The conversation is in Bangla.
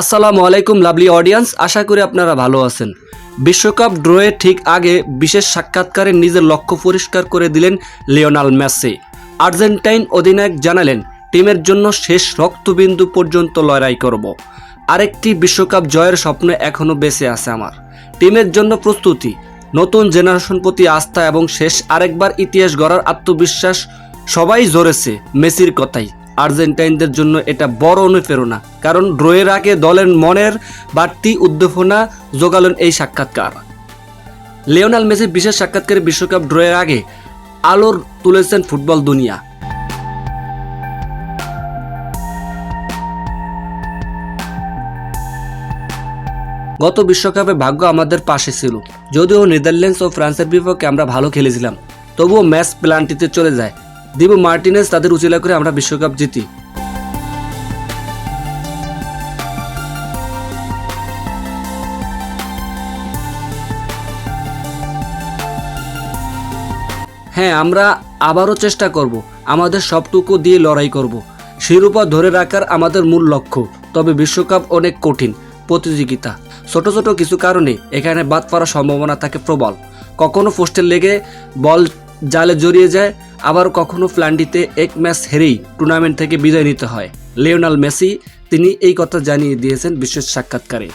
আসসালামু আলাইকুম লাভলি অডিয়েন্স আশা করি আপনারা ভালো আছেন। বিশ্বকাপ ড্রয়ের ঠিক আগে বিশেষ সাক্ষাৎকারে নিজের লক্ষ্য পরিষ্কার করে দিলেন লিওনাল মেসি। আর্জেন্টাইন অধিনায়ক জানালেন, টিমের জন্য শেষ রক্তবিন্দু পর্যন্ত লড়াই করব। আরেকটি বিশ্বকাপ জয়ের স্বপ্ন এখনও বেঁচে আছে আমার। টিমের জন্য প্রস্তুতি। নতুন জেনারেশন প্রতি আস্থা এবং শেষ আরেকবার ইতিহাস গড়ার আত্মবিশ্বাস সবাই জোরেছে, মেসির কথাই। আর্জেন্টাইনদের জন্য এটা বড় অনুপ্রেরণা। কারণ ড্রয়ের আগে দলের মনের বাড়তি উদ্দীপনা জোগালেন এই সাক্ষাৎকার। লিওনাল মেসির বিশেষ সাক্ষাৎকারে বিশ্বকাপ ড্রয়ের আগে আলোর তুলেছেন ফুটবল দুনিয়া। গত বিশ্বকাপে ভাগ্য আমাদের পাশে ছিল। যদিও নেদারল্যান্ডস ও ফ্রান্সের বিপক্ষে আমরা ভালো খেলেছিলাম, তবুও ম্যাচ প্ল্যান্টিতে চলে যায়। দিবু মার্টিনেস তাদের উচিলা করে আমরা বিশ্বকাপ জিতি। হ্যাঁ আমরা আবারও চেষ্টা করব। আমাদের সবটুকু দিয়ে লড়াই করব। শিরোপা ধরে রাখার আমাদের মূল লক্ষ্য। তবে বিশ্বকাপ অনেক কঠিন প্রতিযোগিতা। ছোট ছোট কিছু কারণে এখানে বাদ পড়ার সম্ভাবনা থাকে প্রবল। কখনো পোস্টে লেগে বল জালে জড়িয়ে যায় আবার কখনো প্লান্ডিতে এক ম্যাচ হেরেই টুর্নামেন্ট থেকে বিদায় নিতে হয়। লিওনাল মেসি, তিনি এই কথা জানিয়ে দিয়েছেন বিশেষ সাক্ষাৎকারে।